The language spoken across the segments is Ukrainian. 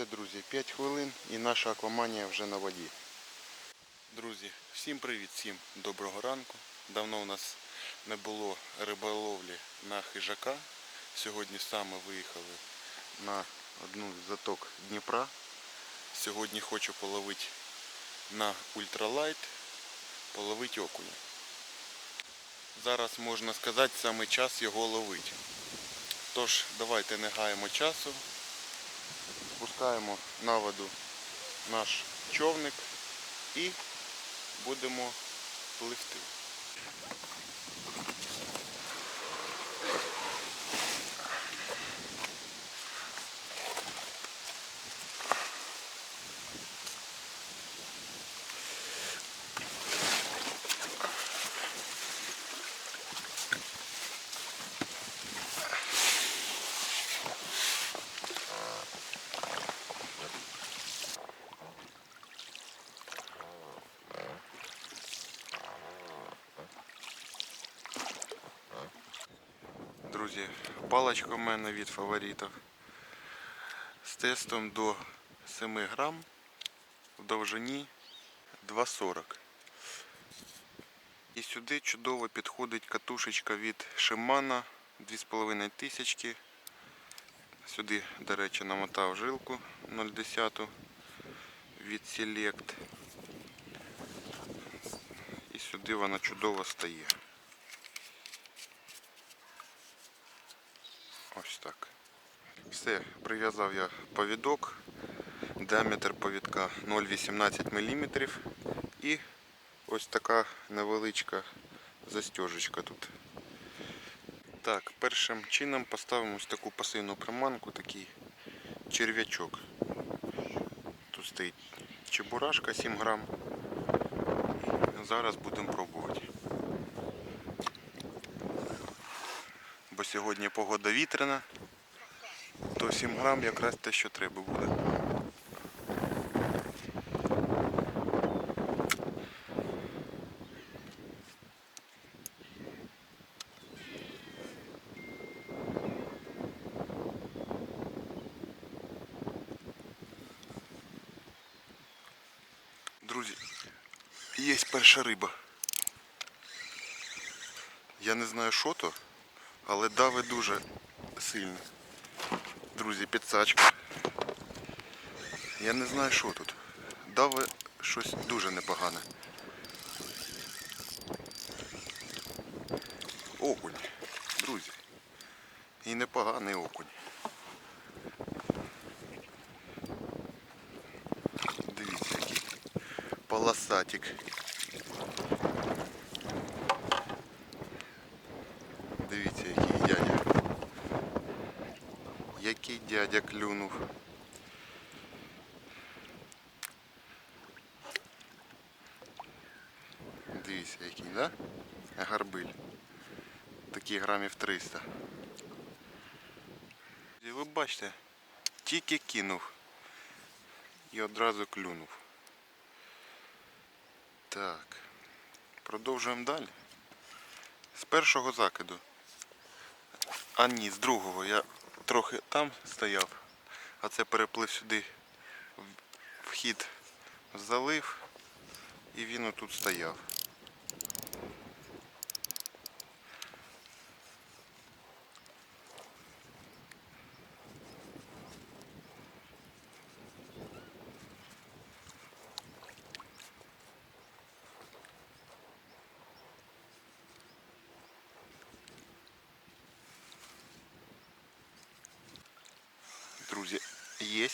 Все, друзі, 5 хвилин і наша акваманія вже на воді. Друзі, всім привіт, всім доброго ранку. Давно у нас не було риболовлі на хижака. Сьогодні саме виїхали на одну з заток Дніпра. Сьогодні хочу половити на ультралайт, половити окуня. Зараз можна сказати саме час його ловити. Тож, давайте не гаємо часу спускаємо на воду наш човник і будемо пливти. Друзі, паличка в мене від фаворитів з тестом до 7 грам в довжині 2,40. І сюди чудово підходить катушечка від Shimano 2,5 тисячки. Сюди, до речі, намотав жилку 0,10 від Select. І сюди вона чудово стає. Ось так. Все, прив'язав я повідок. Діаметр повідка 0,18 мм. І ось така невеличка застежечка тут. Так, першим чином поставимо ось таку пасивну приманку, такий черв'ячок. Тут стоїть чебурашка 7 грам. Зараз будемо пробувати. бо сьогодні погода вітряна, то 7 грам якраз те, що треба буде. Друзі, є перша риба. Я не знаю, що то, але дави дуже сильно. Друзі, підсачка. Я не знаю, що тут. Дави щось дуже непогане. Окунь, друзі. І непоганий окунь. Дивіться, який полосатик. Дивіться, який дядя. Дядя клюнув. Дивіться, який, да? Гарбиль. Такий грамів 300. І ви бачите, тільки кинув і одразу клюнув. Так. Продовжуємо далі. З першого закиду. А ні, з другого. Я трохи там стояв, а це переплив сюди вхід залив і він отут стояв. Друзі, є.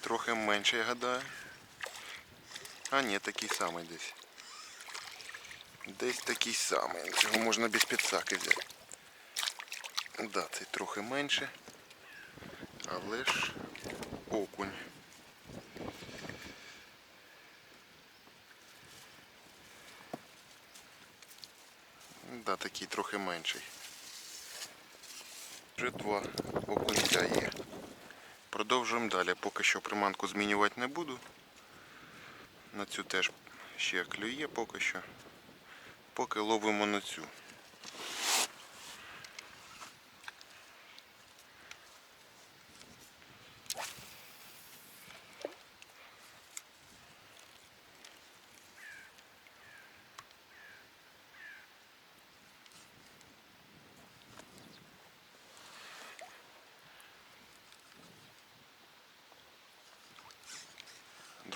Трохи менше, я гадаю. А ні, такий самий десь. Десь такий самий. Цього можна без підсаки взяти. Да, цей трохи менше. Але ж окунь. Да, такий трохи менший. Вже два окунця є. Продовжуємо далі. Поки що приманку змінювати не буду. На цю теж ще клює поки що. Поки ловимо на цю.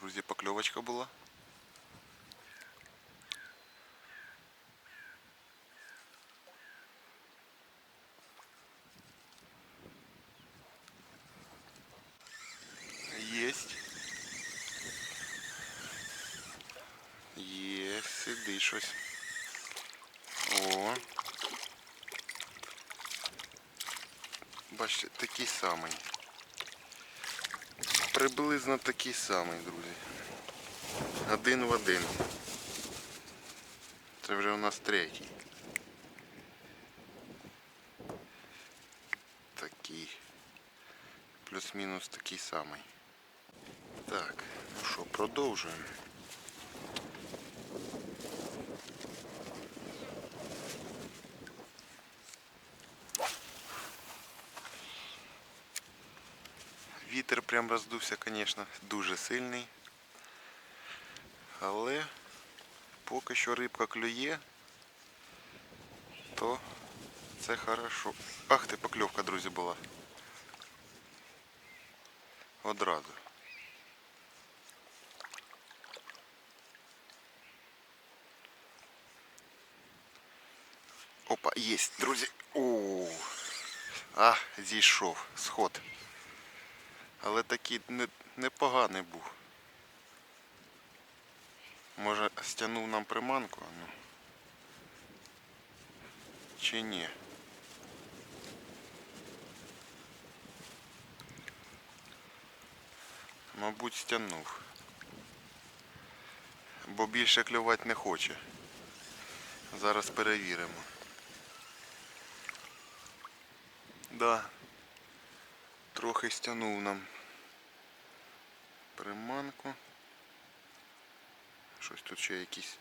Друзі, поклевочка була. Есть. Є, сиди щось. О. Бачите, такий самий. Приблизно такий самий, друзі. Один в один. Це вже у нас третій. Такий. Плюс-мінус такий самий. Так, ну що, продовжуємо. Прям роздувся, звісно, дуже сильний. Але поки що рибка клює, то це хорошо. Ах ти покльовка, друзі, була. Одразу. Опа, єсть, друзі. О, а, зійшов, сход. Але такий не, непоганий був. Може стягнув нам приманку, ну. Чи ні? Мабуть, стягнув. Бо більше клювати не хоче. Зараз перевіримо. Да. Трохи стягнув нам приманку. Щось тут ще якісь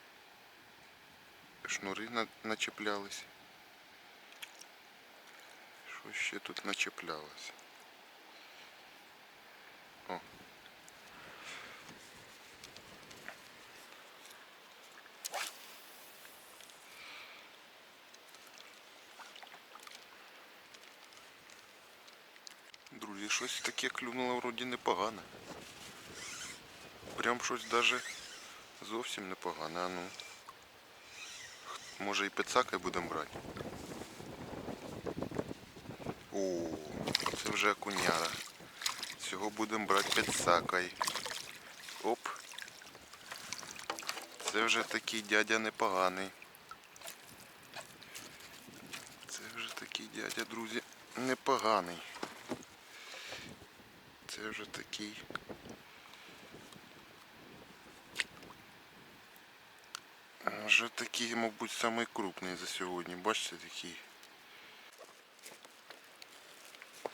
шнури начеплялись. Що ще тут начеплялось? О. Друзі, щось таке клюнуло вроді непогане. Прям щось даже зовсім непогане, а ну. Може і пицаки будемо брати. О, це вже окуняра. Цього будемо брати пицакой. Оп. Це вже такий дядя непоганий. Це вже такий дядя, друзі, непоганий. Це вже такий. Вже такий, мабуть, самий крупний за сьогодні. Бачите, такий.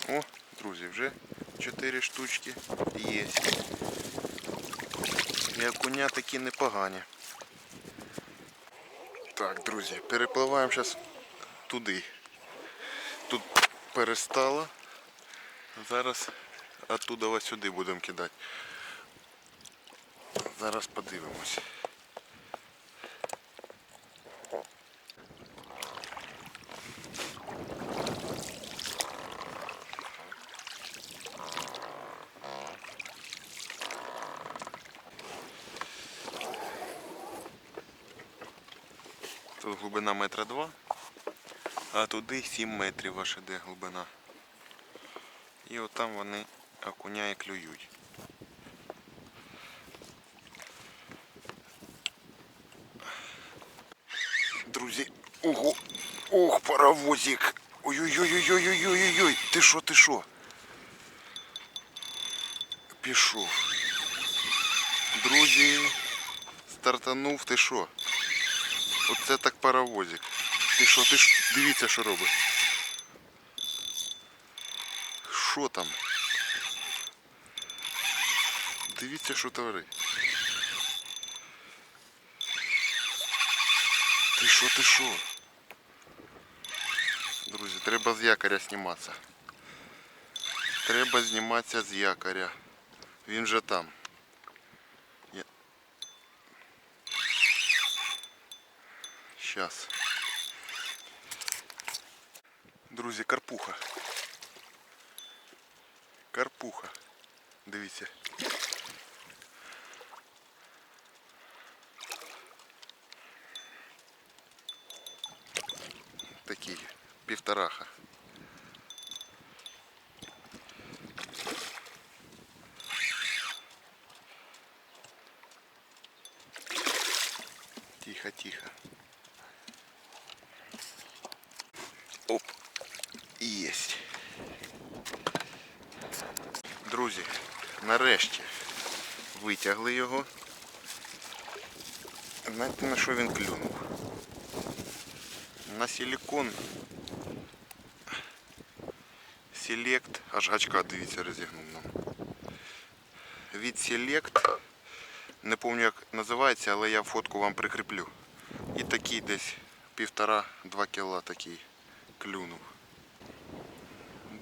О, друзі, вже 4 штучки є. І окуня такі непогані. Так, друзі, перепливаємо зараз туди. Тут перестало. Зараз оттуда ось сюди будемо кидати. Зараз подивимось. Тут глибина метра два, а туди 7 метрів аж іде глибина. І отам вони окуня і клюють. Друзі, ого, ох, паровозик. Ой-ой-ой-ой-ой-ой-ой-ой, ти що, ти що? Пішов. Друзі, стартанув, ти що? Оце так паровозик. Ти що, ти ж дивіться, що робить. Що там? Дивіться, що творить. Ти що, ти що? Друзі, треба з якоря зніматися. Треба зніматися з якоря. Він же там. Я... Щас. Друзі, карпуха. Карпуха. Дивіться. Такий півтораха. Тихо, тихо. Оп. Єсть. Друзі, нарешті витягли його. Знаєте на що він клюнув? На силикон. Селект. Аж гачка, дивіться, розігнув нам. Від Select. Не пам'ятаю як називається, але я фотку вам прикріплю. І такий десь півтора-два кіла такий клюнув.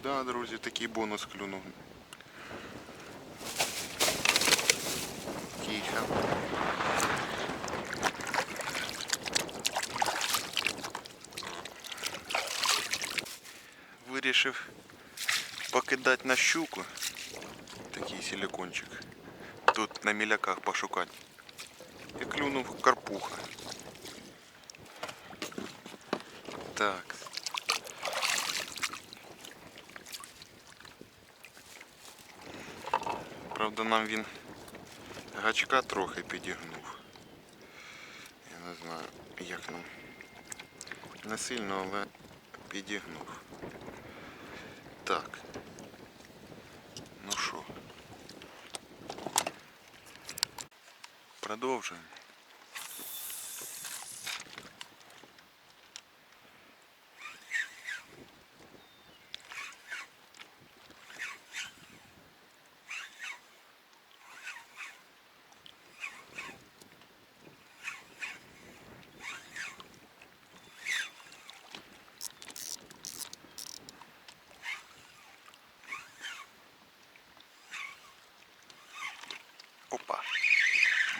Да, друзі, такий бонус клюнув. Тихо. Вирішив покидати на щуку. Такий силикончик. Тут на міляках пошукати. І клюнув карпуха. Так. Правда, нам він гачка трохи підігнув. Я не знаю, як нам. Не сильно, але підігнув. Так. Ну що? Продовжуємо. Опа.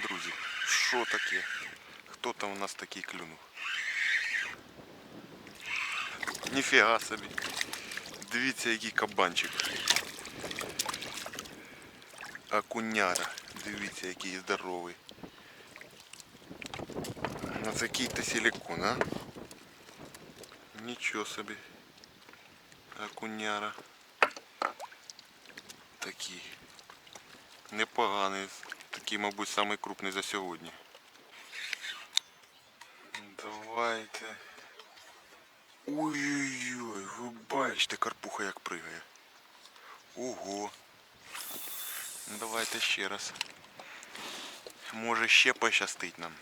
Друзі, що таке? Хто там у нас такий клюнув? Ніфіга собі. Дивіться, який кабанчик. Акуняра. Дивіться, який здоровий. Ну це який-то силикон, а? Нічого собі. Акуняра. Такий. Непоганий. Такий, мабуть, самий крупний за сьогодні. Давайте. Ой-ой-ой, ви бачите, карпуха як пригає. Ого. Давайте ще раз. Може ще пощастить нам.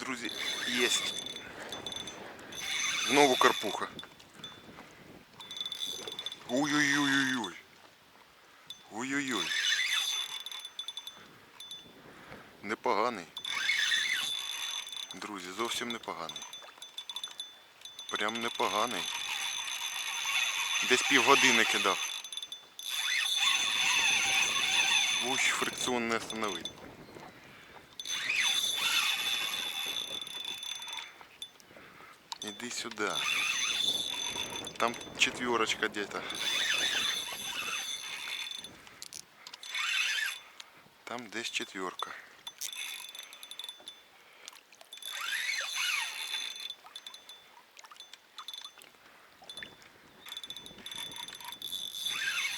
Друзі, єсть. Карпуха. Ой-ой-ой-ой-ой. Ой-ой-ой. Непоганий. Друзі, зовсім непоганий. Прям непоганий. Десь півгодини кидав. Ой, фрикціон не остановить. Иди сюда. Там четверочка где-то. Там десь четверка.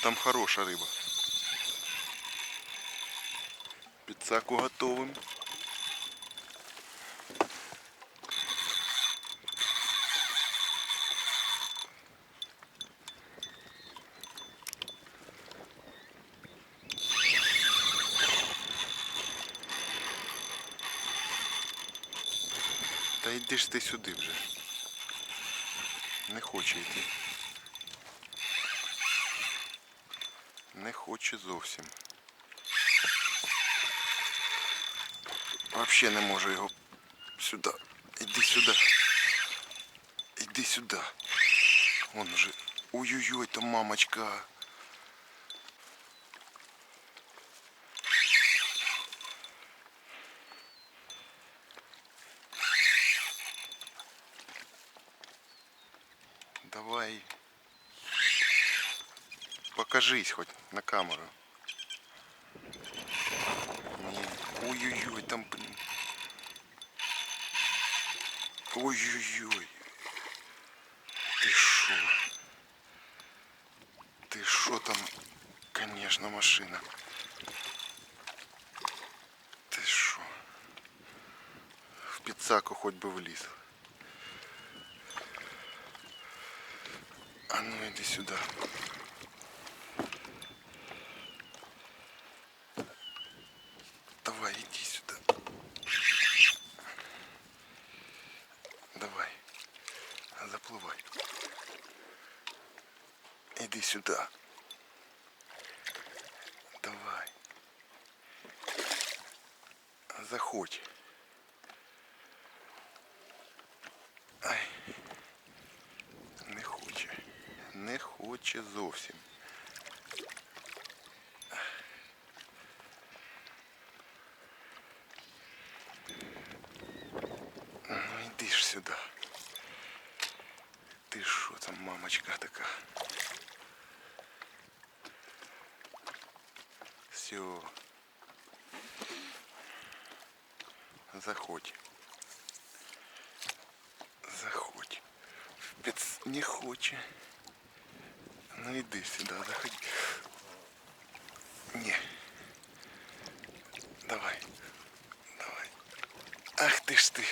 Там хорошая рыба. Підсаку готовим. Йди ж ти сюди вже. Не хоче йти. Не хоче зовсім. Вообще не можу його сюди. Іди сюди. Іди сюди. Вон уже. Ой-ой-ой, там мамочка. Давай. Покажись хоть на камеру. Ой-ой-ой, там, блин. Ой-ой-ой. Ты шо? Ты шо там? Конечно, машина. Ты шо? В пиццаку хоть бы вліз. А ну иди сюда. Давай, иди сюда. Давай. Заплывай. Иди сюда. Давай. Заходь. Ай. Не хоче. Хоче зовсім. Ну йди ж сюди. Ти що там, мамочка така? Все. Заходь. Заходь. Спец не хоче. Ну иди сюда, заходи. Не. Давай. Давай. Ах ты ж ты.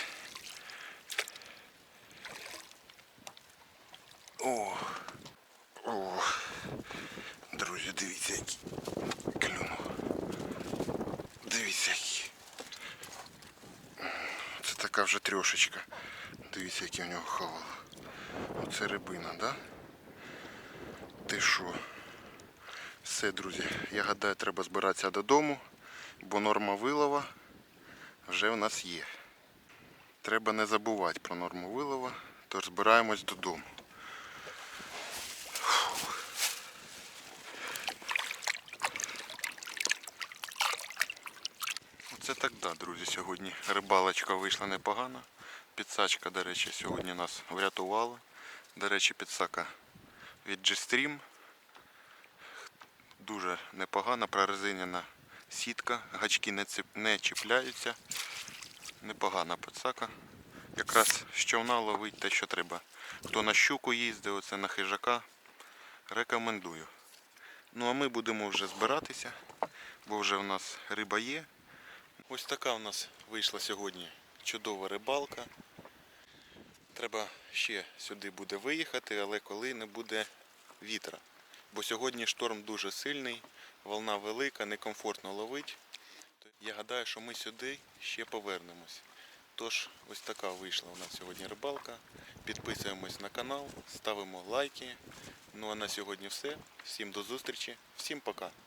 О. О. Друзі, дивіться, який клюнув. Дивіться, який. Це така вже трьошечка. Дивіться, який у нього хавал. Оце рибина, да? Ти що? Все, друзі, я гадаю, треба збиратися додому, бо норма вилова вже в нас є. Треба не забувати про норму вилова, тож збираємось додому. Оце так да, друзі, сьогодні рибалочка вийшла непогана. Підсачка, до речі, сьогодні нас врятувала. До речі, підсака від G-Stream. Дуже непогана, прорезинена сітка, гачки не, цип- не чіпляються. Непогана підсака. Якраз з човна ловить те, що треба. Хто на щуку їздив, оце на хижака, рекомендую. Ну а ми будемо вже збиратися, бо вже в нас риба є. Ось така у нас вийшла сьогодні чудова рибалка. Треба ще сюди буде виїхати, але коли не буде вітра. Бо сьогодні шторм дуже сильний, волна велика, некомфортно ловить. Я гадаю, що ми сюди ще повернемось. Тож, ось така вийшла у нас сьогодні рибалка. Підписуємось на канал, ставимо лайки. Ну а на сьогодні все. Всім до зустрічі, всім пока.